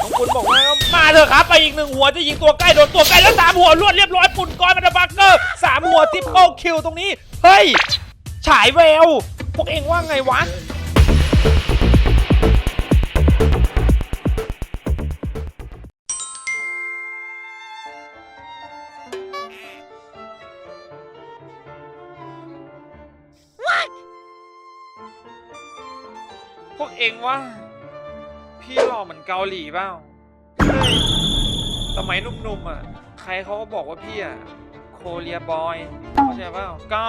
น้องคุณบอกว่ามาเถอะครับไปอีกหนึ่งหัวจะยิงตัวใกล้โดนตัวใกล้แล้วสามหัวรวดเรียบร้อยปุ่นก้อนมันบักเกอร์สามหัวทิปเปิลคิวตรงนี้ เฮ้ย ฉายแวว พวกเองว่าไงวะพวกเองว่า พี่หล่อเหมือนเกาหลีเปล่าสมัยหนุ่มๆอะ ใครเขาก็บอกว่าพี่อะโคเรียบอยเข้าใจเปล่าก็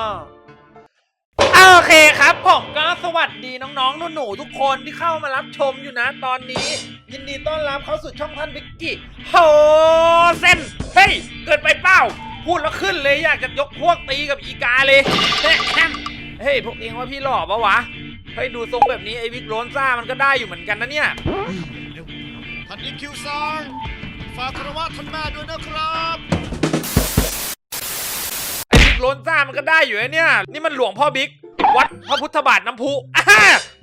โอเคครับผมก็สวัสดีน้องๆหนูๆทุกคนที่เข้ามารับชมอยู่นะตอนนี้ ยินดีต้อนรับเข้าสู่ช่องท่านบิ๊กกี้โฮเซนเฮ้ยเกิดไปเปล่าพูดแล้วขึ้นเลยอยากจะยกพวกตีกับอีกาเลยเฮ้ยเฮ้ยพวกเองว่าพี่หล่อปะวะ เฮ้ยดูทรงแบบนี้ไอ้วิกโลนซ่ามันก็ได้อยู่เหมือนกันนะเนี่ยท่านอิคิวซังฝากคารวะท่านแม่ด้วยนะครับไอ้บิ๊กโลนซ่ามันก็ได้อยู่ไอ้เนี่ย นี่มันหลวงพ่อบิ๊กวัดพระพุทธบาทน้ำพุอ่า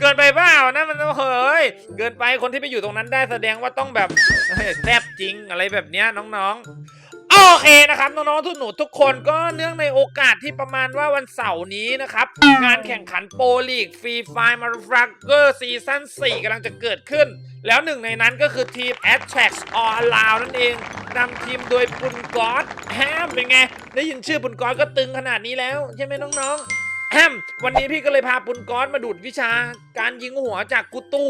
เกินไปเปล่านะมันเฮ้ยเกินไปคนที่ไปอยู่ตรงนั้นได้แสดงว่าต้องแบบเฮ้ยแซบจริงอะไรแบบเนี้ยน้องๆ โอเคนะครับน้องๆทุกหนูทุกคนก็เนื่องในโอกาสที่ประมาณว่าวันเสาร์นี้นะครับ งานแข่งขันโปรลีกฟรีไฟมาร์ฟรักเกอร์ซีซั่น4กำลังจะเกิดขึ้น แล้วหนึ่งในนั้นก็คือทีม a t t r a c t All Around นั่นเองนำทีมโดยปุนกอสแฮมเป็นไง ได้ยินชื่อปุนกอสก็ตึงขนาดนี้แล้ว ใช่ไหมน้องๆแฮมวันนี้พี่ก็เลยพาปุนกอสมาดูดวิชา การยิงหัวจากกุตู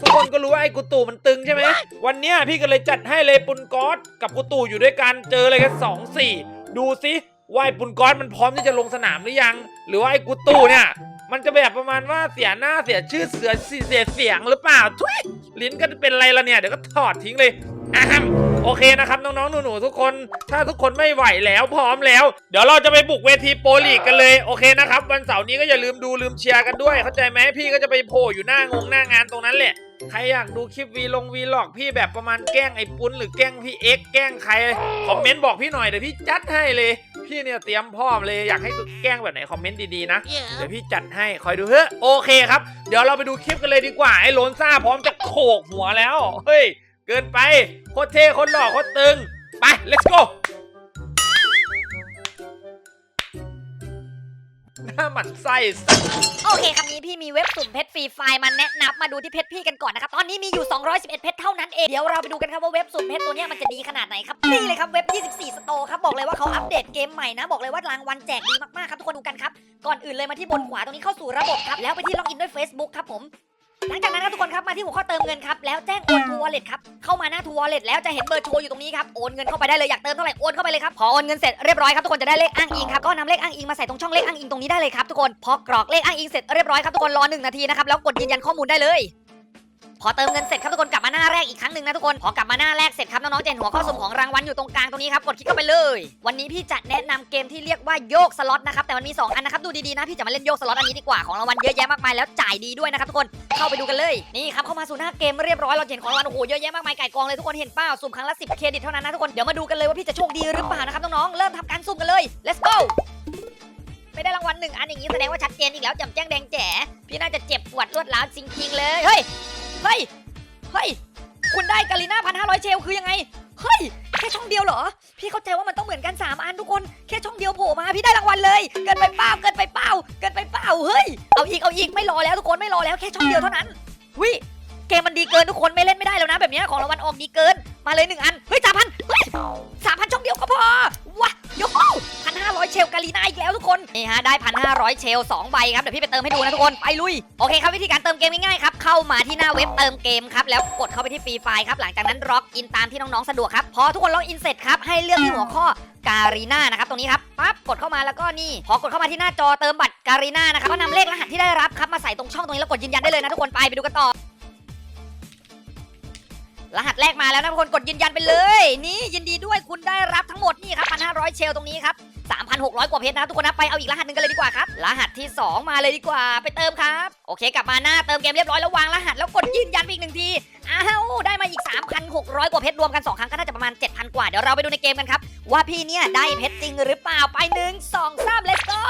ทุกคนก็รู้ว่าไอ้กุตูมันตึงใช่ไหมวันเนี้ยพี่ก็เลยจัดให้เลยปุนก๊อตกับกุตูอยู่ด้วยกันเจออะไรกันสองสี่ดูสิว่าไอ้ปุนก๊อตมันพร้อมที่จะลงสนามหรือยัง หรือว่าไอ้กุตูเนี่ย มันจะแบบประมาณว่าเสียหน้าเสียชื่อเสือเสียเสียงหรือเปล่าทุยลิ้นก็เป็นอะไรละเนี่ยเดี๋ยวก็ถอดทิ้งเลยอะฮัมโอเคนะครับน้องๆหนูๆทุกคน ถ้าทุกคนไม่ไหวแล้วพร้อมแล้ว เดี๋ยวเราจะไปบุกเวทีโปรลีกกันเลยโอเคนะครับ วันเสาร์นี้ก็อย่าลืมดูลืมเชียร์กันด้วย เข้าใจไหมพี่ก็จะไปโผล่อยู่หน้างงหน้างานตรงนั้นแหละ ใครอยากดูคลิปวีลงวีหลอกพี่แบบประมาณแกล้งไอ้ปุ้นหรือแกล้งพี่เอ็กซ์แกล้งใครคอมเมนต์บอกพี่หน่อยเดี๋ยวพี่จัดให้เลย พี่เนี่ยเตรียมพร้อมเลยอยากให้แกล้งแบบไหนคอมเมนต์ดีๆนะเดี๋ยวพี่จัดให้คอยดูเฮ้โอเคครับเดี๋ยวเราไปดูคลิปกันเลยดีกว่าไอ้โลนซ่าพร้อมจะโขกหัวแล้วเฮ้ยเกินไปโคตรเท่โคตรหล่อโคตรตึงไป let's go หน้าหมันไส้สัสโอเคครับนี้พี่มีเว็บสุ่มเพชรฟรีไฟล์มาแนะนำมาดูที่เพชรพี่กันก่อนนะครับ ตอนนี้มีอยู่ 211 เพชรเท่านั้นเอง เดี๋ยวเราไปดูกันครับว่าเว็บสุ่มเพชรตัวนี้มันจะดีขนาดไหนครับ นี่เลยครับเว็บ 24 สโตร์ครับบอกเลยว่าเขาอัปเดตเกมใหม่นะ บอกเลยว่ารางวัลแจกดีมากๆครับทุกคนดูกันครับ ก่อนอื่นเลยมาที่บนขวาตรงนี้เข้าสู่ระบบครับ แล้วไปที่ล็อกอินด้วย Facebook ครับผม หลังจากนั้นครับทุกคนครับมาที่หัวข้อเติมเงินครับแล้วแจ้งโอนทัวร์เลทครับเข้ามาหน้าทัวร์เลทแล้วจะเห็นเบอร์โชว์อยู่ตรงนี้ครับโอนเงินเข้าไปได้เลยอยากเติมเท่าไหร่โอนเข้าไปเลยครับพอโอนเงินเสร็จเรียบร้อยครับทุกคนจะได้เลขอ้างอิงครับก็นำเลขอ้างอิงมาใส่ตรงช่องเลขอ้างอิงตรงนี้ได้เลยครับทุกคนพอกรอกเลขอ้างอิงเสร็จเรียบร้อยครับทุกคนรอหนึ่งนาทีนะครับแล้วกดยืนยันข้อมูลได้เลย พอเติมเงินเสร็จครับทุกคนกลับมาหน้าแรกอีกครั้งหนึ่งนะทุกคนพอกลับมาหน้าแรกเสร็จครับน้องๆจะเห็นหัวข้อสุ่มของรางวัลอยู่ตรงกลางตรงนี้ครับกดคลิกเข้าไปเลย วันนี้พี่จะแนะนำเกมที่เรียกว่าโยกสล็อตนะครับแต่มันมีสองอันนะครับดูดีๆนะพี่จะมาเล่นโยกสล็อตอันนี้ดีกว่าของรางวัลเยอะแยะมากมายแล้วจ่ายดีด้วยนะครับทุกคนเข้าไปดูกันเลยนี่ครับเข้ามาสู่หน้าเกมเรียบร้อยเราเห็นของรางวัลโอ้โหเยอะแยะมากมายไก่กองเลยทุกคนเห็นเป้าสุ่มครั้งละ10เครดิตเท่านั้นนะทุกคนเดี๋ยวมาดูกันเลยว่าพี่จะโชคดีหรือเปล่านะครับน้องๆเริ่มทำการสุ่มกันเลย let's go ไม่ได้รางวัลหนึ่งอันอย่างนี้แสดงว่าชัดเจนอีกแล้วจำแจ้งแดงแจ๋พี่น่าจะเจ็บปวดรวดร้าวจริงๆเลยเฮ้ย เฮ้ย เฮ้ย คุณได้กาลิน่าพันห้าร้อยเชลคือยังไง เฮ้ย แค่ช่องเดียวเหรอ พี่เข้าใจว่ามันต้องเหมือนกันสามอันทุกคน แค่ช่องเดียวโผล่มา พี่ได้รางวัลเลย เกินไปเปล่า เกินไปเปล่า เกินไปเปล่า เฮ้ย เอาอีก เอาอีก ไม่รอแล้วทุกคน ไม่รอแล้ว แค่ช่องเดียวเท่านั้นวิเกมมันดีเกินทุกคนไม่เล่นไม่ได้แล้วนะแบบนี้ของรางวัลออกดีเกิน มาเลยหนึ่งอัน เฮ้ยสามพันเฮ้ยสามพันช่องเดียวก็พอว้าโย่พันห้าร้อยเชล กาลีนาอีกแล้วทุกคนนี่ฮะได้พันห้าร้อยเชลสองใบครับเดี๋ยวพี่ไปเติมให้ดูนะทุกคนไปลุยโอเคครับวิธีการเติมเกมง่ายๆครับเข้ามาที่หน้าเว็บเติมเกมครับแล้วกดเข้าไปที่ฟรีไฟล์ครับหลังจากนั้นล็อกอินตามที่น้องๆสะดวกครับพอทุกคนล็อกอินเสร็จครับให้เลือกที่หัวข้อการีนานะครับตรงนี้ครับปั๊บกดเข้ามาแล้วก็นี่พอกดเข้ามาที่หน้าจอเติมบัตรการีนานะครับก็นำเลขรหัสที่ได้รับครับมาใส่ตรงช่องตรงนี้แล้วกดยืนยันได้เลยนะทุกคนไปไปดูกันต่อ รหัสแรกมาแล้วนะทุกคนกดยืนยันไปเลย นี่ยินดีด้วยคุณได้รับทั้งหมดนี่ครับ1,500เชลตรงนี้ครับ3,600 กว่าเพชรนะครับทุกคนนะไปเอาอีกรหัสหนึ่งกันเลยดีกว่าครับ รหัสที่ 2 มาเลยดีกว่าไปเติมครับ โอเค กลับมาหน้าเติมเกมเรียบร้อยแล้ววางรหัสแล้วกดยืนยันอีกหนึ่งทีอ้าวได้มาอีก 3,600 กว่าเพชรรวมกัน 2 ครั้งก็น่าจะประมาณ 7,000 กว่า เดี๋ยวเราไปดูในเกมกันครับ ว่าพี่เนี่ยได้เพชรจริงหรือเปล่าไป 1 2 3 let's go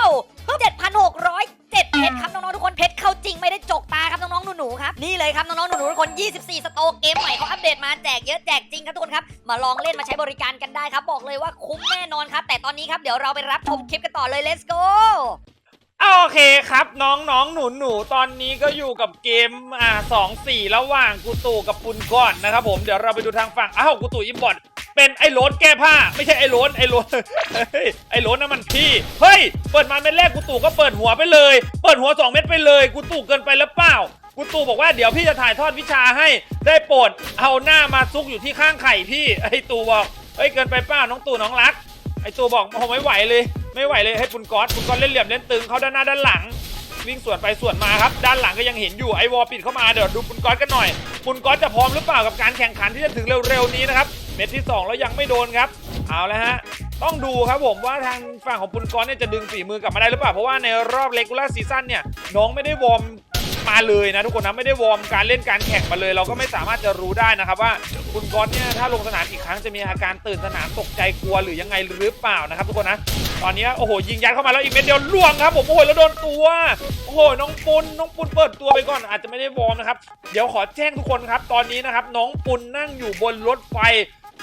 7,607เพชรครับน้องๆทุกคนเพชรเข้าจริงไม่ได้จกตาครับน้องๆหนูๆครับนี่เลยครับน้องๆหนูๆทุกคน 24 สโตเกมใหม่เขาอัปเดตมาแจกเยอะแจกจริงครับทุกคนครับมาลองเล่นมาใช้บริการกันได้ครับ บอกเลยว่าคุ้มแน่นอนครับ แต่ตอนนี้ครับเดี๋ยวเราไปรับชมคลิปกันต่อเลย let's go โอเคครับน้องน้องหนูหนูตอนนี้ก็อยู่กับเกมอ่าสองสี่ระหว่างกูตู่กับปุนก่อนนะครับผมเดี๋ยวเราไปดูทางฝั่งอ้าวกูตู่อิมบอดเป็นไอ้โรนแก้ผ้า ไม่ใช่ไอ้โรนไอ้โรนไอ้โรนนั่นมันพี่เฮ้ยเปิดมาเม็ดแรกกูตู่ก็เปิดหัวไปเลย เปิดหัวสองเม็ดไปเลย กูตู่เกินไปแล้วเปล่ากูตู่บอกว่าเดี๋ยวพี่จะถ่ายทอดวิชาให้ได้โปรดเอาหน้ามาซุกอยู่ที่ข้างไข่พี่ไอ้ตู่บอกเฮ้ยเกินไปเปล่าน้องตู่น้องรักไอตัวบอกผมไม่ไหวเลย ไม่ไหวเลยให้ปุนก๊อตปุนก๊อตเล่นเหลี่ยมเล่นตึงเขาด้านหน้าด้านหลัง วิ่งสวนไปสวนมาครับ ด้านหลังก็ยังเห็นอยู่ไอวอลปิดเข้ามาเดี๋ยวดูปุนก๊อตกันหน่อยปุนก๊อตจะพร้อมหรือเปล่ากับการแข่งขันที่จะถึงเร็วๆนี้นะครับเม็ดที่สองแล้วยังไม่โดนครับเอาแล้วฮะต้องดูครับผมว่าทางฝั่งของปุนก๊อตเนี่ยจะดึงฝีมือกลับมาได้หรือเปล่า เพราะว่าในรอบเลกูล่าซีซั่นเนี่ยน้องไม่ได้วอร์ม มาเลยนะทุกคนนะไม่ได้วอร์มการเล่นการแข่งมาเลย เราก็ไม่สามารถจะรู้ได้นะครับว่าปุนก๊อตเนี่ยถ้าลงสนามอีกครั้งจะมีอาการตื่นสนามตกใจกลัวหรือยังไงหรือเปล่านะครับทุกคนนะตอนนี้โอ้โหยิงยัดเข้ามาแล้วอีกเม็ดเดียวล่วงครับผมโอ้โหแล้วโดนตัวโอ้โหน้องปุนน้องปุนเปิดตัวไปก่อนอาจจะไม่ได้วอร์มนะครับเดี๋ยวขอแจ้งทุกคนครับ ตอนนี้นะครับน้องปุนนั่งอยู่บนรถไฟ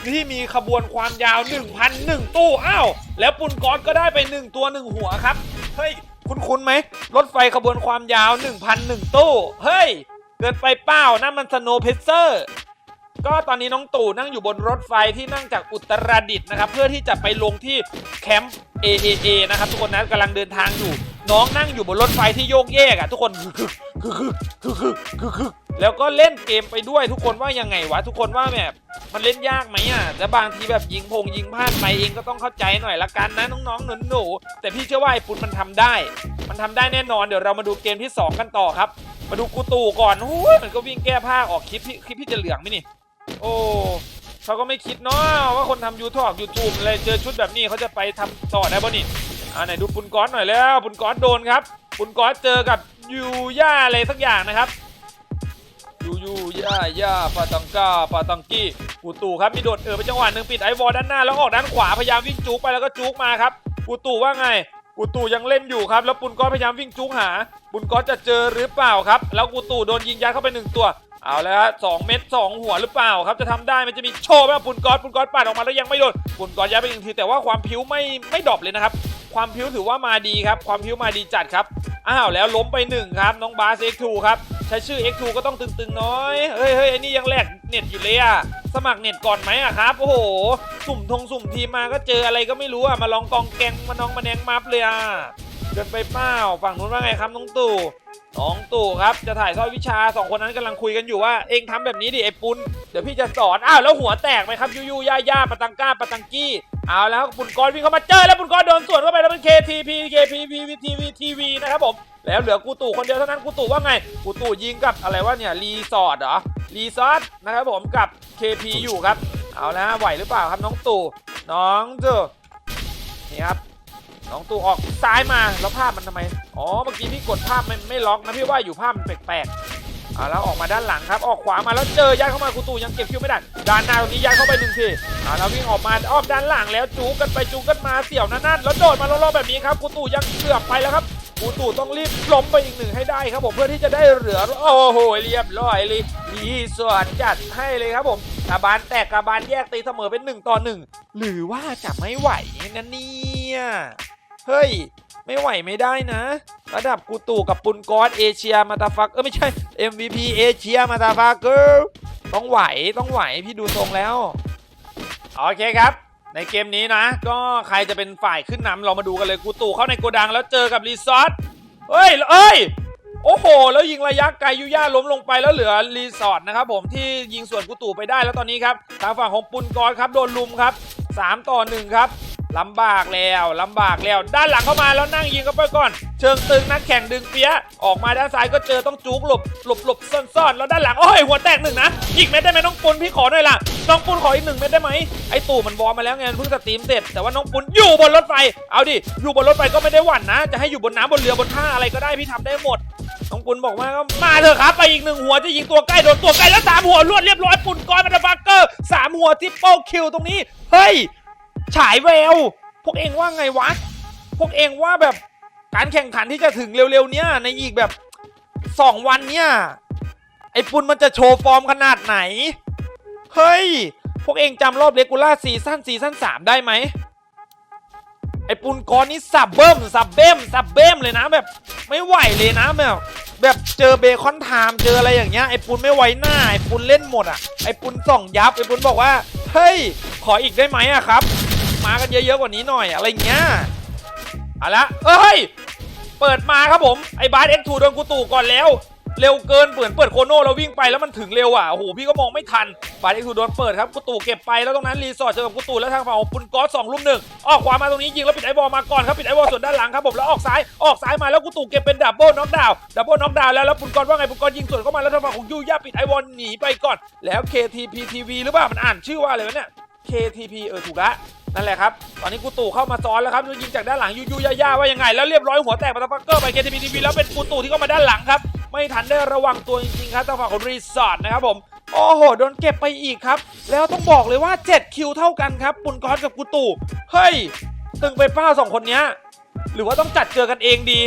ที่มีขบวนความยาว 1,001 ตู้ อ้าว แล้วปุนก๊อตก็ได้ไป 1 ตัว 1 หัวครับ เฮ้ย คุณคุ้นๆไหมรถไฟขบวนความยาว 1,001 ตู้ เฮ้ย เกินไปเป้านั่นมันสโนว์เพเซอร์ก็ตอนนี้น้องตู่นั่งอยู่บนรถไฟที่นั่งจากอุตรดิตถ์นะครับ เพื่อที่จะไปลงที่แคมป์ AAA นะครับ ทุกคนนะกำลังเดินทางอยู่ น้องนั่งอยู่บนรถไฟที่โยกเยกอะทุกคนคือคือคือคือคือคือคือแล้วก็เล่นเกมไปด้วยทุกคนว่ายังไงวะทุกคนว่าแบบมันเล่นยากไหมอะแต่บางทีแบบยิงพงยิงพลาดไปเองก็ต้องเข้าใจหน่อยละกันนะน้องๆหนูๆแต่พี่เชื่อว่าไอ้ปุณมันทำได้ มันทำได้แน่นอนเดี๋ยวเรามาดูเกมที่สองกันต่อครับ มาดูกูตู่ก่อนโอ้ยมันก็วิ่งแก้ผ้าออกคลิปพี่คลิปพี่จะเหลืองไหมนี่ โอ้เขาก็ไม่คิดเนาะว่าคนทำยูทูบยูทูบอะไรเจอชุดแบบนี้เขาจะไปทำต่อได้ป่นี่ อ่าไหนดูปุนก้อนหน่อยแล้วปุนก้อนโดนครับ ปุนก้อนเจอกับยูย่าอะไรสักอย่างนะครับยูยูย่าย่าปาตังก้าปาตังกี้กูตู่ครับมีโดดเออไปจังหวะหนึ่งปิดไอวอลด้านหน้าแล้วออกด้านขวาพยายามวิ่งจุกไปแล้วก็จุกมาครับกูตู่ว่าไงกูตู่ยังเล่นอยู่ครับ แล้วปุนก้อนพยายามวิ่งจุกหา ปุนก้อนจะเจอหรือเปล่าครับ แล้วกูตู่โดนยิงยัดเข้าไปหนึ่งตัวเอาแล้วฮะสองเม็ดสองหัวหรือเปล่าครับจะทำได้มันจะมีโชว์ไหมปุนก๊อตปุนก๊อตปาดออกมาแล้วยังไม่โดนปุนกอตย้ายไปหนึ่งทีแต่ว่าความผิวไม่ไม่ดรอปเลยนะครับ ความผิวถือว่ามาดีครับ ความผิวมาดีจัดครับ อ้าวแล้วล้มไปหนึ่งครับ น้องบาส X2 ครับ ใช้ชื่อ X2 ก็ต้องตึงๆน้อย เฮ้ยเฮ้ยไอ้นี่ยังแลกเน็ตอยู่เลยอะสมัครเน็ตก่อนไหมอะครับ โอ้โห สุ่มทงสุ่มทีมาก็เจออะไรก็ไม่รู้อะมาลองกองแกงมาน้องมาแนงมัฟเลยอะเดินไปเปล่าฝั่งนู้นว่าไงครับน้องตู่น้องตู่ครับจะถ่ายทอดวิชาสองคนนั้นกำลังคุยกันอยู่ว่าเองทำแบบนี้ดิไอ้ปุ้นเดี๋ยวพี่จะสอนอ้าวแล้วหัวแตกไหมครับยูยูย่าย่าปะตังก้าปะตังกี้ เอาแล้วปุนกรวิ่งเข้ามาเจอแล้วปุนกรโดนสวนเข้าไปแล้วเป็น KTP KPP VTV TV นะครับผมแล้วเหลือกูตู่คนเดียวเท่านั้นกูตู่ว่าไงกูตู่ยิงกับอะไรวะเนี่ยรีสอร์ทเหรอรีสอร์ทนะครับผมกับ KP อยู่ครับ เอาแล้วไหวหรือเปล่าครับน้องตู่น้องตู่นี่ครับน้องตู่ออกซ้ายมาแล้วภาพมันทำไมอ๋อเมื่อกี้พี่กดภาพมันไม่ล็อกนะพี่ว่าอยู่ภาพมันแปลกๆ อ่าแล้วออกมาด้านหลังครับ ออกขวามาแล้วเจอยัดเข้ามากูตูยังเก็บคิวไม่ได้ด้านหน้าตรงนี้ยัดเข้าไปหนึ่งทีอ่าแล้ววิ่งออกมาอ้อมด้านหลังแล้วจูกันไปจูกันมาเสี่ยวนั่นนั่นแล้วโดดมาล่อๆแบบนี้ครับกูตูยังเกือบไปแล้วครับกูตู่ต้องรีบล้มไปอีกหนึ่งให้ได้ครับผมเพื่อที่จะได้เหลือโอ้โหเรียบร้อยเลยรีสอร์ทจัดให้เลยครับผมกาบานแตกกาบานแยกตีเสมอเป็นหนึ่งต่อหนึ่งหรือว่าจะไม่ไหวนะเนี่ยเฮ้ย ไม่ไหวไม่ได้นะ ระดับกูตู่กับปุนกอสเอเชียมาตาฟักเออไม่ใช่ MVP เอเชียมาตาฟักเกอร์ต้องไหวต้องไหวพี่ดูทรงแล้ว โอเคครับ ในเกมนี้นะ ก็ใครจะเป็นฝ่ายขึ้นนำเรามาดูกันเลยกูตู่เข้าในโกดังแล้วเจอกับรีซอร์ทเฮ้ยเอ้ยโอ้โห แล้วยิงระยะไกลยุย่าล้มลงไปแล้วเหลือรีสอร์ทนะครับผมที่ยิงส่วนกูตู่ไปได้แล้วตอนนี้ครับ ทางฝั่งของปุนกอสครับ โดนลุมครับ 3 ต่อ 1 ครับ ลำบากแล้วลำบากแล้ว ด้านหลังเข้ามาแล้วนั่งยิงเข้าไปก่อน เชิงตึงนักแข่งดึงเปียะออกมาด้านซ้ายก็เจอต้องจุกหลบหลบหลบซ่อนๆแล้วด้านหลังโอ้ยหัวแตกหนึ่งนะอีกเม็ดได้ไหมน้องปุนพี่ขอหน่อยล่ะน้องปุนขออีกหนึ่งเม็ดได้ไหมไอตู่มันวอร์มาแล้วไงเพิ่งสตรีมเสร็จแต่ว่าน้องปุนอยู่บนรถไฟเอาดิอยู่บนรถไฟก็ไม่ได้หวั่นนะ จะให้อยู่บนน้ำบนเรือบนท่าอะไรก็ได้พี่ทำได้หมดน้องปุนบอกว่าก็มาเถอะครับไปอีกหนึ่งหัวจะยิงตัวใกล้โดนตัวใกล้แล้วสามหัวรวดเรียบร้อยปุนก้อนมาดฟักเกอร์สามหัวทิปเปิลคิวตรงนี้เฮ้ย ฉายแวว พวกเองว่าไงวะ พวกเองว่าแบบการแข่งขันที่จะถึงเร็วๆเนี้ยในอีกแบบสองวันเนี่ย ไอ้ปุนมันจะโชว์ฟอร์มขนาดไหน เฮ้ย พวกเองจำรอบเลกูล่าซีซั่นซีซั่นสามได้ไหม ไอ้ปุนกอนนี่สับเบิ้มสับเบ้มสับเบ้มเลยนะแบบไม่ไหวเลยนะแบบแบบเจอเบคอนไทม์เจออะไรอย่างเงี้ยไอ้ปุนไม่ไว้หน้าไอ้ปุนเล่นหมดอะไอ้ปุนส่องยับไอ้ปุนบอกว่าเฮ้ยขออีกได้ไหมอะครับ มากันเยอะๆกว่านี้หน่อยอะไรเงี้ยเอาละเอ้ย เปิดมาครับผม ไอ้บาสเอ็กทูโดนกูตู่ก่อนแล้ว เร็วเกินเปิดเปิดโคโน่แล้ววิ่งไปแล้วมันถึงเร็วอะโอ้โหพี่ก็มองไม่ทันบาสเอ็กทูโดนเปิดครับกูตู่เก็บไปแล้วตรงนั้นรีสอร์ทเจอกับกูตู่แล้วทางฝั่งของปุนกอสสองลุมหนึ่งออกขวามาตรงนี้ยิงแล้วปิดไอ้บอลมาก่อนครับปิดไอ้บอลส่วนด้านหลังครับผมแล้วออกซ้ายออกซ้ายมาแล้วกูตู่เก็บเป็นดับเบิลน็อกดาวน์ดับเบิลน็อกดาวน์แล้วแล้วปุนกอสว่าไงปุนกอสยิงสวนเข้ามาแล้วทางฝั่งของยูย่าปิดไอ้บอลหนีไปก่อนแล้ว KTP TV หรือเปล่ามันอ่านชื่อว่าอะไรวะเนี่ย KTP เออถูกละ นั่นแหละครับ ตอนนี้กูตู่เข้ามาซ้อนแล้วครับยิงจากด้านหลังยูยูย่าย่าว่ายังไง แล้วเรียบร้อยหัวแตกมาตะฟักเกอร์ไปเคทีีีแล้วเป็นกูตู่ที่เข้ามาด้านหลังครับ ไม่ทันได้ระวังตัวจริงๆครับทางฝั่งของรีสอร์ทนะครับผม โอ้โห โดนเก็บไปอีกครับ แล้วต้องบอกเลยว่า 7 คิวเท่ากันครับ ปุนกอนกับกูตู่ เฮ้ย ตึงไปเป้าสองคนนี้หรือว่าต้องจัดเจอกันเองดี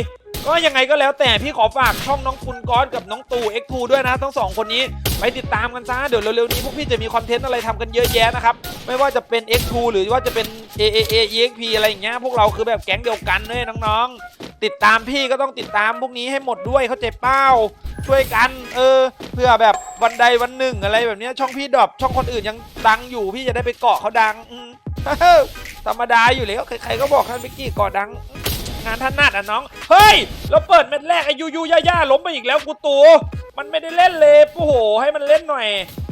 ก็ยังไงก็แล้วแต่พี่ขอฝากช่องน้องปุนกอสกับน้องตู่ X2 ด้วยนะ ทั้งสองคนนี้ไปติดตามกันซะเดี๋ยวเร็วๆนี้พวกพี่จะมีคอนเทนต์อะไรทำกันเยอะแยะนะครับ ไม่ว่าจะเป็น X2 หรือว่าจะเป็น AAA EXP อะไรอย่างเงี้ยพวกเราคือแบบแก๊งเดียวกันเลยน้องๆ ติดตามพี่ก็ต้องติดตามพวกนี้ให้หมดด้วยเข้าใจเป้า ช่วยกัน เออ เพื่อแบบวันใดวันหนึ่งอะไรแบบเนี้ยช่องพี่ดรอปช่องคนอื่นยังดังอยู่พี่จะได้ไปเกาะเขาดังธรรมดาอยู่แล้วใครๆก็บอกท่านเบกกี้เกาะดัง งานถนัดอะน้อง เฮ้ยแล้วเปิดเม็ดแรกไอ้ยูยูย่าย่าล้มไปอีกแล้วกูตูมันไม่ได้เล่นเลยโอ้โห ให้มันเล่นหน่อย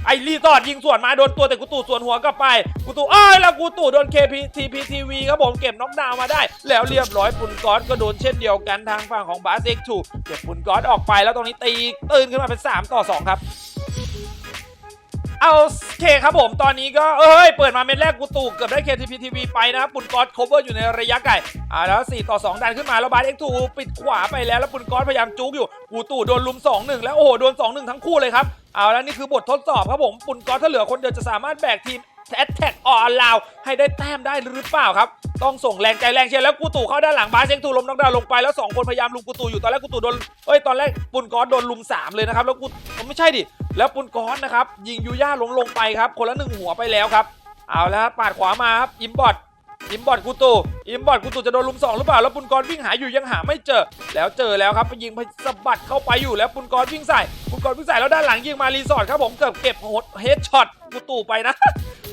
ไอ้รีสอร์ทยิงสวนมาโดนตัวแต่กูตู่สวนหัวกลับไป กูตู่อ้ายแล้วกูตู่โดน KPTPTV ครับผมเก็บน็อกดาวมาได้ แล้วเรียบร้อยปุนก๊อตก็โดนเช่นเดียวกันทางฝั่งของบาสเอ็กทูเก็บปุนก๊อตออกไปแล้วตรงนี้ตีตื่นขึ้นมาเป็น 3 ต่อ 2 ครับ เอาเคครับผมตอนนี้ก็เอ้ย เปิดมาเม็ดแรกกูตู่เกือบได้ KTP TV ไปนะครับปุ่นก๊อต cover อยู่ในระยะไกลอ่าแล้ว 4 ต่อ 2 ดันขึ้นมา แล้วบาสเอ็กทูปิดขวาไปแล้ว แล้วปุ่นก๊อตพยายามจุกอยู่ กูตู่โดนลุม 2-1 แล้วโอ้โหโดน 2-1 ทั้งคู่เลยครับเอาแล้วนี่คือบททดสอบครับผมปุ่นก๊อตถ้าเหลือคนเดียวจะสามารถแบกทีม แอตแทกออนลาวให้ได้แต้มได้หรือเปล่าครับ ต้องส่งแรงใจแรงเชียร์แล้วกูตู่เข้าด้านหลังบาสเอ็กทูล้มน้องดาวลงไปแล้วสองคนพยายามลุมกูตู่อยู่ตอนแรกกูตู่โดนเอ้ยตอนแรกปุนกอนโดนลุมสามเลยนะครับ แล้วกูไม่ใช่ดิแล้วปุนก้อนนะครับยิงยูย่าลงลงไปครับ คนละหนึ่งหัวไปแล้วครับ เอาแล้วครับปาดขวามาครับอิมบอดอิมบอดกูตู อิมบอดกูตูจะโดนลุมสองหรือเปล่าแล้วปุนกรวิ่งหาอยู่ยังหาไม่เจอ แล้วเจอแล้วครับไปยิงไปสะบัดเข้าไปอยู่แล้วปุนกรวิ่งใส่ปุนกรวิ่งใส่แล้วด้านหลังยิงมารีสอร์ทครับผมเกือบเก็บโหดเฮดช็อตกูตูไปนะ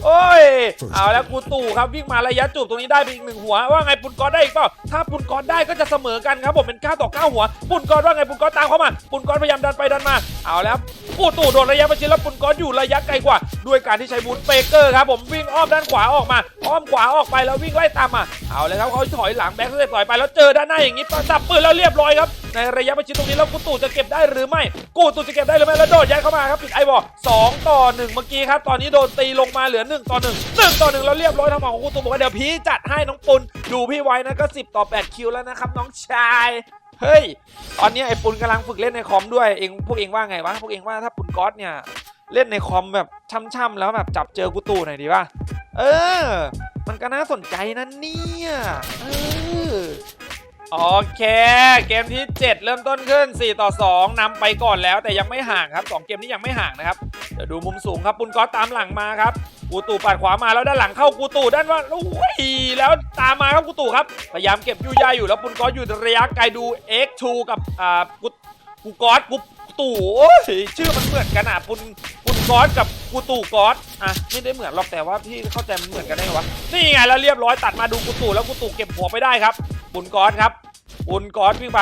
โอ้ย เอาแล้วกูตู่ครับวิ่งมาระยะจูบตรงนี้ได้ไปอีกหนึ่งหัว ว่าไงปุนกอได้อีกเปล่า ถ้าปุนกอได้ก็จะเสมอกันครับผมเป็น9ต่อ9หัว ปุนกอว่าไงปุนกอตามเข้ามา ปุนกอพยายามดันไปดันมา เอาแล้วกูตู่โดนระยะประชิดแล้วปุนกออยู่ระยะไกลกว่า ด้วยการที่ใช้บูนเบเกอร์ครับผมวิ่งอ้อมด้านขวาออกมา อ้อมขวาออกไปแล้ววิ่งไล่ตามมา เอาเลยครับเขาถอยหลังแบ็คสเต็ปถอยไปแล้วเจอด้านหน้าอย่างนี้สับปืนแล้วเรียบร้อยครับในระยะประชิดตรงนี้แล้วกูตู่จะเก็บได้หรือไม่ กูตู่จะเก็บได้หรือไม่แล้วโดดยัดเข้ามาครับปิดไอ้บอลสองต่อหนึ่งเมื่อกี้ครับตอนนี้โดนตีลงมาเหลือหนึ่งต่อหนึ่งหนึ่งต่อหนึ่งแล้วเรียบร้อยทางฝั่งของกูตู่บอกว่าเดี๋ยวพี่จัดให้น้องปุนดูพี่ไว้นะก็10ต่อ8คิวแล้วนะครับน้องชายเฮ้ย ตอนนี้ไอ้ปุนกำลังฝึกเล่นในคอมด้วย เองพวกเองว่าไงวะ พวกเองว่าถ้าปุนก๊อตเนี่ย เล่นในคอมแบบช่ำๆแล้วแบบจับเจอกูตู่หน่อยดีป่ะ เออ มันก็น่าสนใจนะเนี่ยเออโอเค เกมที่ 7 เริ่มต้นขึ้น 4 ต่อ 2นำไปก่อนแล้วแต่ยังไม่ห่างครับ 2 เกมนี้ยังไม่ห่างนะครับ เดี๋ยวดูมุมสูงครับปุนก๊อตตามหลังมาครับ กูตู่ปัดขวามาแล้วด้านหลังเข้ากูตู่ด้านว่าโอ้ยแล้วตามมาครับกูตู่ครับ พยายามเก็บยูยาอยู่แล้วปุนก๊อตอยู่ระยะไกลดู X2 กับอ่ากูกูก๊อตกูตู่โอ้ยชื่อมันเหมือนกันอะปุนปุน ก๊อตกับกูตูก๊อตอะไม่ได้เหมือนหรอกแต่ว่าพี่เข้าใจมันเหมือนกันได้ไงวะนี่ไงแล้วเรียบร้อยตัดมาดูกูตูแล้วกูตูเก็บหัวไปได้ครับปุนก๊อตครับปุนก๊อตวิ่งไป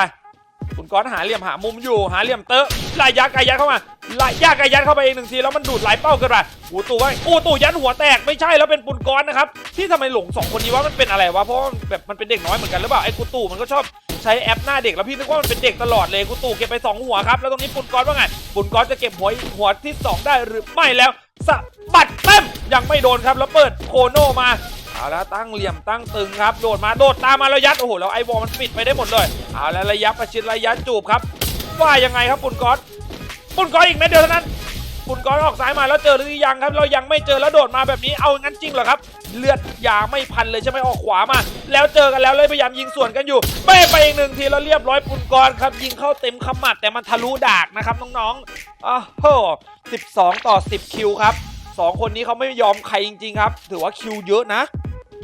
ปุนก๊อตหาเหลี่ยมหามุมอยู่หาเหลี่ยมเตอะไล่ยักษ์ไกยัดเข้ามาไล่ยักษ์ไกยัดเข้าไปอีกหนึ่งทีแล้วมันดูดหลายเป้าเกินไปกูตู่ไว้กูตูยันหัวแตกไม่ใช่แล้วเป็นปุนก๊อตนะครับที่ทำไมหลงสองคนนี้ว่ามันเป็นอะไรวะเพราะแบบมันเป็นเด็กน้อยเหมือนกันหรือเปล่าไอ้กูตูมันก็ชอบ ใช้แอปหน้าเด็กแล้วพี่นึกว่ามันเป็นเด็กตลอดเลยกูตู่เก็บไปสองหัวครับ แล้วตรงนี้ปุนกอตว่าไงปุนกอตจะเก็บหัวหัวที่สองได้หรือไม่แล้วสะบัดเต็มยังไม่โดนครับแล้วเปิดโคโนมาเอาแล้วตั้งเหลี่ยมตั้งตึงครับโดดมาโดดตามมาแล้วยัดโอ้โหแล้วไอวอลมันปิดไปได้หมดเลยเอาแล้วระยะประชิดระยะจูบครับว่ายังไงครับปุนกอตปุนกอตอีกเม็ดเดียวเท่านั้น คุณก้อนออกซ้ายมาแล้วเจอหรือยังครับ เรายังไม่เจอแล้วโดดมาแบบนี้เอางั้นจริงเหรอครับ เลือดยาไม่พันเลยใช่ไหมออกขวามา แล้วเจอกันแล้วเลยพยายามยิงสวนกันอยู่เป้ไปอีกหนึ่งทีแล้วเรียบร้อยปุนกรครับยิงเข้าเต็มขมัดแต่มันทะลุดากนะครับน้องๆอ้าวโห12ต่อ10คิวครับสองคนนี้เขาไม่ยอมใครจริงๆครับ ถือว่าคิวเยอะนะ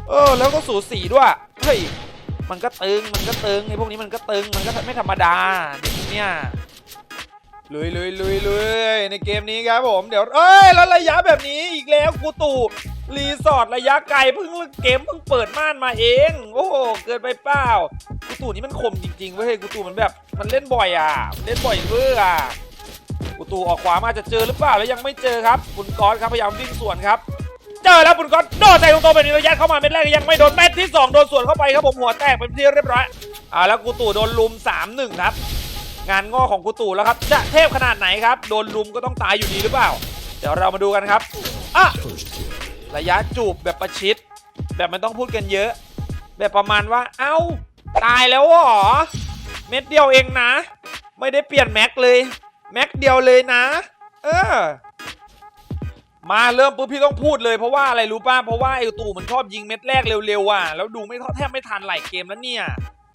เออ แล้วก็สูสีด้วยเฮ้ยมันก็ตึงมันก็ตึงไอ้พวกนี้มันก็ตึงมันก็ไม่ธรรมดาเด็กเนี่ย ลุยลุยลุยลุยในเกมนี้ครับผมเดี๋ยวเอ้ยแล้วระยะแบบนี้อีกแล้วกูตู่รีสอร์ทระยะไกลเพิ่งเกมเพิ่งเปิดม่านมาเอง โอ้โหเกินไปเปล่ากูตู่นี่มันคมจริงๆเว้ยกูตู่มันแบบมันเล่นบ่อยอะมันเล่นบ่อยเว้ออะกูตู่ออกขวามาจะเจอหรือเปล่าแล้วยังไม่เจอครับคุณกอสครับพยายามวิ่งสวนครับเจอแล้วคุณก๊อตโดดใส่ตรงๆแบบนี้ระยะเข้ามาเม็ดแรกยังไม่โดนเม็ดที่ 2 โดนสวนเข้าไปครับผมหัวแตกเป็นที่เรียบร้อยอ่าแล้วกูตู่โดนลุม3-1ครับ งานง้อของกูตู่แล้วครับ จะเทพขนาดไหนครับ โดนลุมก็ต้องตายอยู่ดีหรือเปล่า เดี๋ยวเรามาดูกันครับอะระยะจูบแบบประชิด แบบไม่ต้องพูดกันเยอะ แบบประมาณว่า เอ้า ตายแล้วเหรอ เม็ดเดียวเองนะ ไม่ได้เปลี่ยนแม็กเลย แม็กเดียวเลยนะ เออ มาเริ่มปุ๊บพี่ต้องพูดเลยเพราะว่าอะไรรู้ป่ะ เพราะว่าไอ้ตู่มันชอบยิงเม็ดแรกเร็วๆอะ แล้วดูไม่แทบไม่ทันหลายเกมแล้วเนี่ย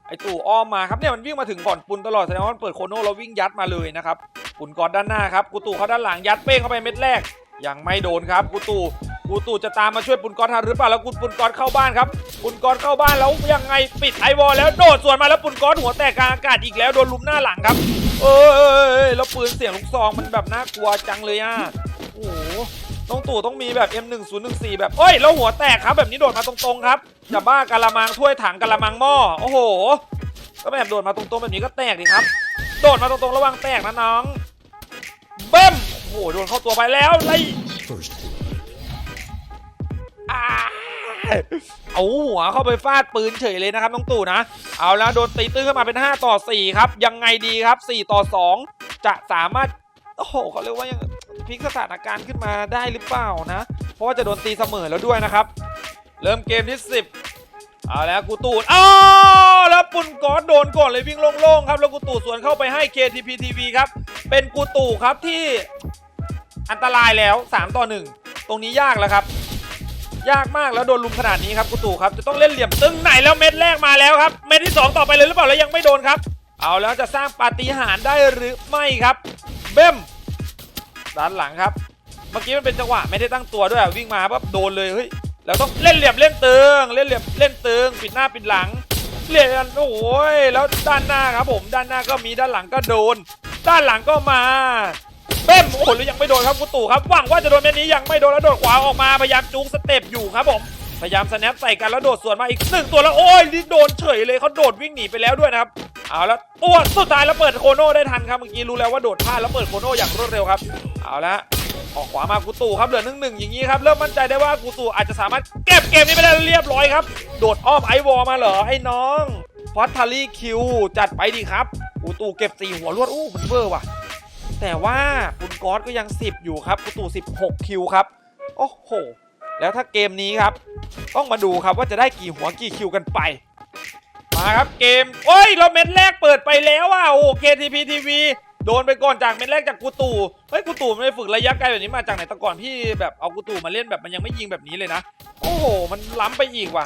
ไอตู่อ้อมมาครับเนี่ยมันวิ่งมาถึงก่อนปุนตลอดแสดงว่ามันเปิดโคโน่แล้ววิ่งยัดมาเลยนะครับปุนกอดด้านหน้าครับกูตู่เขาด้านหลังยัดเป้งเข้าไปเม็ดแรก ยังไม่โดนครับกูตู่กูตู่จะตามมาช่วยปุนกอดทันหรือเปล่าแล้วกูปุนกอดเข้าบ้านครับปุนกอดเข้าบ้านแล้วยังไงปิดไอวอลแล้วโดดสวนมาแล้วปุนกอดหัวแตกกลางอากาศอีกแล้วโดนลุมหน้าหลังครับเออเออเออเออแล้วปืนเสียงลูกซองมันแบบน่ากลัวจังเลยอะโอ้โห ต้องตู่ต้องมีแบบ M1014 แบบเอ้ยแล้วหัวแตกครับแบบนี้โดดมาตรงๆครับจะบ้ากะละมังถ้วยถังกะละมังหม้อโอ้โหก็แบบโดดมาตรงๆแบบนี้ก็แตกดิครับ โดดมาตรงๆระวังแตกนะน้องเบิ้มโอ้โหโดนเข้าตัวไปแล้วไล่อ่าเอาหัวเข้าไปฟาดปืนเฉยเลยนะครับน้องตู่นะ เอาแล้วโดนตีตื้นขึ้นมาเป็น 5 ต่อ 4 ครับ ยังไงดีครับ 4 ต่อ 2 จะสามารถ โอ้โหเขาเรียกว่ายัง พลิกสถานการณ์ขึ้นมาได้หรือเปล่านะ เพราะว่าจะโดนตีเสมอแล้วด้วยนะครับ เริ่มเกมที่ 10 เอาแล้วกูตูดอ้าวแล้วปุ่นกอดโดนก่อนเลยวิ่งโล่งๆครับ แล้วกูตูดสวนเข้าไปให้ KTP TV ครับ เป็นกูตู่ครับที่อันตรายแล้ว 3 ต่อ 1 ตรงนี้ยากแล้วครับ ยากมากแล้วโดนลุมขนาดนี้ครับกูตู่ครับจะต้องเล่นเหลี่ยมตึงไหนแล้วเม็ดแรกมาแล้วครับ เม็ดที่ 2 ต่อไปเลยหรือเปล่าแล้วยังไม่โดนครับ เอาแล้วจะสร้างปาฏิหาริย์ได้หรือไม่ครับ เบ้ม ด้านหลังครับ เมื่อกี้มันเป็นจังหวะไม่ได้ตั้งตัวด้วยอะวิ่งมาปั๊บโดนเลยเฮ้ยแล้วต้องเล่นเหลี่ยมเล่นตึงเล่นเหลี่ยมเล่นตึงปิดหน้าปิดหลังเล่นโอ้ยแล้วด้านหน้าครับผม ด้านหน้าก็มีด้านหลังก็โดน ด้านหลังก็มาเบ้มโอ้โหยังไม่โดนครับกุตู่ครับหวังว่าจะโดนเม็ดนี้ยังไม่โดนแล้วโดดขวาออกมาพยายามจูงสเต็ปอยู่ครับผมพยายามสแนปใส่กันแล้วโดดสวนมาอีกหนึ่งตัวแล้วโอ้ยนี่โดนเฉยเลยเขาโดดวิ่งหนีไปแล้วด้วยนะครับ เอาแล้วตัวสุดท้ายแล้วเปิดโคโน่ได้ทันครับเมื่อกี้รู้แล้วว่าโดดพลาดแล้วเปิดโคโน่อย่างรวดเร็วครับ เอาละออกขวามากูตู่ครับเหลือหนึ่งหนึ่งอย่างนี้ครับเริ่มมั่นใจได้ว่ากูตู่อาจจะสามารถเก็บเกมนี้ไปได้เรียบร้อยครับโดดอ้อมไอวอลมาเหรอไอ้น้องฟอสทารี่คิวจัดไปดีครับกูตู่เก็บสี่หัวรวดอู้มันเวอร์ว่ะ แต่ว่าคุณก๊อตก็ยัง 10 อยู่ครับกูตู่16 คิวครับโอ้โหแล้วถ้าเกมนี้ครับ ต้องมาดูครับว่าจะได้กี่หัวกี่คิวกันไป มาครับเกม โอ้ย เราเม็ดแรกเปิดไปแล้วอะโอ้ KTP TV โดนไปก่อนจากเม็ดแรกจากกูตู่ เฮ้ยกูตู่ไม่ได้ฝึกระยะไกลแบบนี้มาจากไหนแต่ก่อนพี่แบบเอากูตู่มาเล่นแบบมันยังไม่ยิงแบบนี้เลยนะ โอ้โห มันล้ำไปอีกว่ะ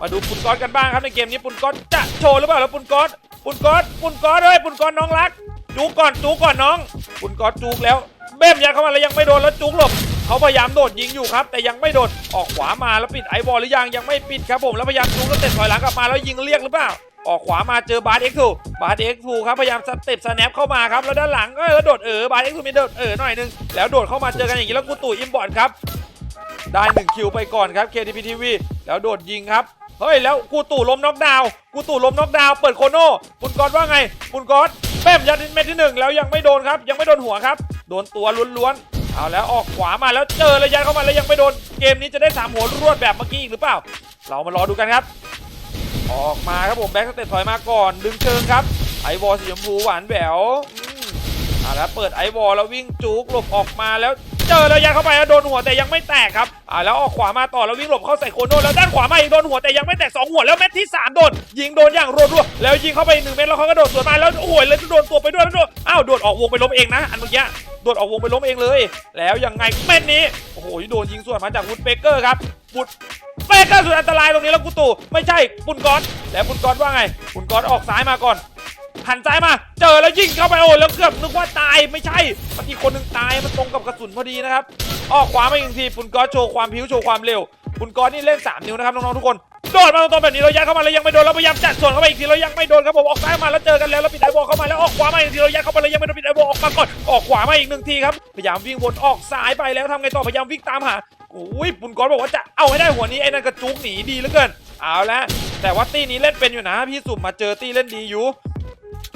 มาดูปุนก๊อตกันบ้างครับในเกมนี้ปุนก๊อตจะโชว์หรือเปล่าแล้วปุนก๊อตปุนก๊อตปุนก๊อตเฮ้ยปุนก๊อตน้องรัก จูกก่อนจูกก่อนน้องปุนก๊อตจูกแล้วเบ้มยัดเข้ามาแล้วยังไม่โดนแล้วจูกหลบ เขาพยายามโดดยิงอยู่ครับ แต่ยังไม่โดดออกขวามาแล้วปิดไอบอลหรือยังยังไม่ปิดครับผมแล้วพยายามจูกแล้วเตะถอยหลังกลับมาแล้วยิงเรียกหรือเปล่าออกขวามาเจอบาร์เอ็กซ์ทูบาร์เอ็กซ์ทูครับพยายามสเต็ปสแนปเข้ามาครับแล้วด้านหลังก็แล้วโดดเออบาร์เอ็กซ์ทูมีโดดเออหน่อยนึงแล้วโดดเข้ามาเจอกันอย่างนี้แล้วกูตู่อิมบอร์ดครับได้หนึ่งคิวไปก่อนครับ KTP TV แล้วโดดยิงครับเฮ้ยแล้วกูตู่ล้มน็อกดาวกูตู่ล้มน็อกดาวเปิดโคโน่คุณกอดว่าไง คุณกอดแป้มยัดเม็ดที่หนึ่งแล้วยังไม่โดนครับ ยังไม่โดนหัวครับ โดนตัวล้วนๆ เอาแล้วออกขวามาแล้วเจอระยะเข้ามาแล้วยังไม่โดนเกมนี้จะได้สามหัวรวดแบบเมื่อกี้อีกหรือเปล่า เรามารอดูกันครับ ออกมาครับผมแบ็กสเตตถอยมาก่อน ดึงเชิงครับไอวอลสีชมพูหวานแหววอืมเอาแล้วเปิดไอวอลแล้ววิ่งจูกหลบออกมาแล้ว เจอแล้วยัดเข้าไปแล้วโดนหัวแต่ยังไม่แตกครับอ่าแล้วออกขวามาต่อแล้ววิ่งหลบเข้าใส่โคโนแล้วด้านขวามาอีกโดนหัวแต่ยังไม่แตกสองหัวแล้วเม็ดที่สามโดนยิงโดนอย่างรัวๆแล้วยิงเข้าไปหนึ่งเม็ดแล้วเขาก็โดดสวนมาแล้วโอ้ยแล้วโดนตัวไปด้วยแล้วโดนอ้าวโดดออกวงไปล้มเองนะอันเมื่อกี้โดดออกวงไปล้มเองเลย แล้วยังไงเม็ดนี้โอ้โหโดนยิงสวนมาจากวุดเบเกอร์ครับวุดเบเกอร์สุดอันตรายตรงนี้แล้วกูตู่ไม่ใช่ปุนกอนแล้วปุนกอนว่าไงปุนกอนออกซ้ายมาก่อน หันซ้ายมา เจอแล้วยิงเข้าไปโอ้แล้วเกือบนึกว่าตายไม่ใช่เมื่อกี้คนหนึ่งตายมันตรงกับกระสุนพอดีนะครับออกขวามาอีกทีปุนกอโชว์ความพิ้วโชว์ความเร็วปุนกอนี่เล่น3นิ้วนะครับน้องๆทุกคนโดดมาตรงๆแบบนี้เรายัดเข้ามาแล้วยังไม่โดนเราพยายามจัดส่วนเข้าไปอีกทีเรายังไม่โดนครับผมออกซ้ายมาแล้วเจอกันแล้วแล้วปิดไอโบเข้ามาแล้วออกขวามาอีกทีเรายัดเข้าไปแล้วยังไม่โดนปิดไอโบออกมาก่อนออกขวามาอีกหนึ่งทีครับพยายามวิ่งวนออกซ้ายไปแล้วทำไงต่อพยายามวิ่งตามหาโอ้ยปุนกอสบอกว่าจะเอาให้ได้หัวนี้ไอ้นั่นกระจุกหนีดีเหลือเกินเอาละแต่ว่าตี้นี้เล่นเป็นอยู่นะพี่สุ่มมาเจอตี้เล่นดีอยู่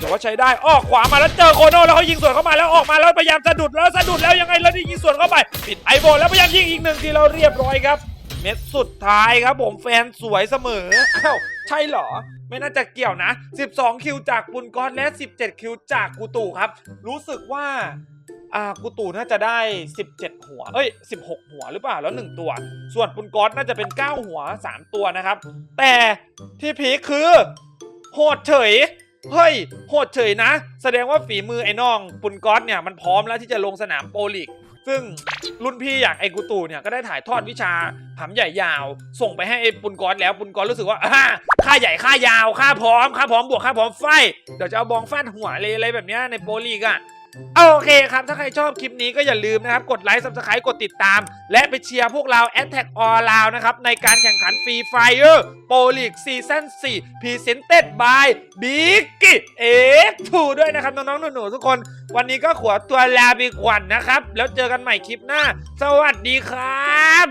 ถือว่าใช้ได้ออกขวามาแล้วเจอโคโน่แล้วเขายิงสวนเข้ามาแล้วออกมาแล้วพยายามสะดุดแล้วสะดุดแล้วยังไงแล้วนี่ยิงสวนเข้าไปปิดไอโบแล้วพยายามยิงอีกหนึ่งทีเราเรียบร้อยครับ เม็ดสุดท้ายครับผมแฟนสวยเสมอเอ้าใช่เหรอ ไม่น่าจะเกี่ยวนะ 12 คิวจากปุนก้อนและ 17 คิวจากกูตู่ครับ รู้สึกว่าอ่ากูตู่น่าจะได้ 17 หัว เอ้ย 16 หัวหรือเปล่าแล้ว 1 ตัว ส่วนปุนก้อนน่าจะเป็น 9 หัว 3 ตัวนะครับ แต่ที่พีคคือโหดเฉย เฮ้ยโหดเฉยนะ แสดงว่าฝีมือไอ้น้องปุนก๊อตเนี่ยมันพร้อมแล้วที่จะลงสนามโปรลีกซึ่งรุ่นพี่อย่างไอ้กูตูเนี่ยก็ได้ถ่ายทอดวิชาผำใหญ่ยาว ส่งไปให้ไอ้ปุนก๊อตแล้วปุนก๊อตรู้สึกว่าอ่าค่าใหญ่ค่ายาวค่าพร้อมค่าพร้อมบวกค่าพร้อมไฟเดี๋ยวจะเอาบองฟาดหัวเลยอะไรแบบเนี้ยในโปรลีกอะ โอเคครับ ถ้าใครชอบคลิปนี้ก็อย่าลืมนะครับ กดไลค์ subscribe กดติดตาม และไปเชียร์พวกเรา Attack All Round นะครับ ในการแข่งขัน Free Fire Pro League Season 4 Presented by Big X2 ด้วยนะครับ น้องๆ หนูๆ ทุกคน วันนี้ก็ขอตัวลาไปก่อนนะครับ แล้วเจอกันใหม่คลิปหน้า สวัสดีครับ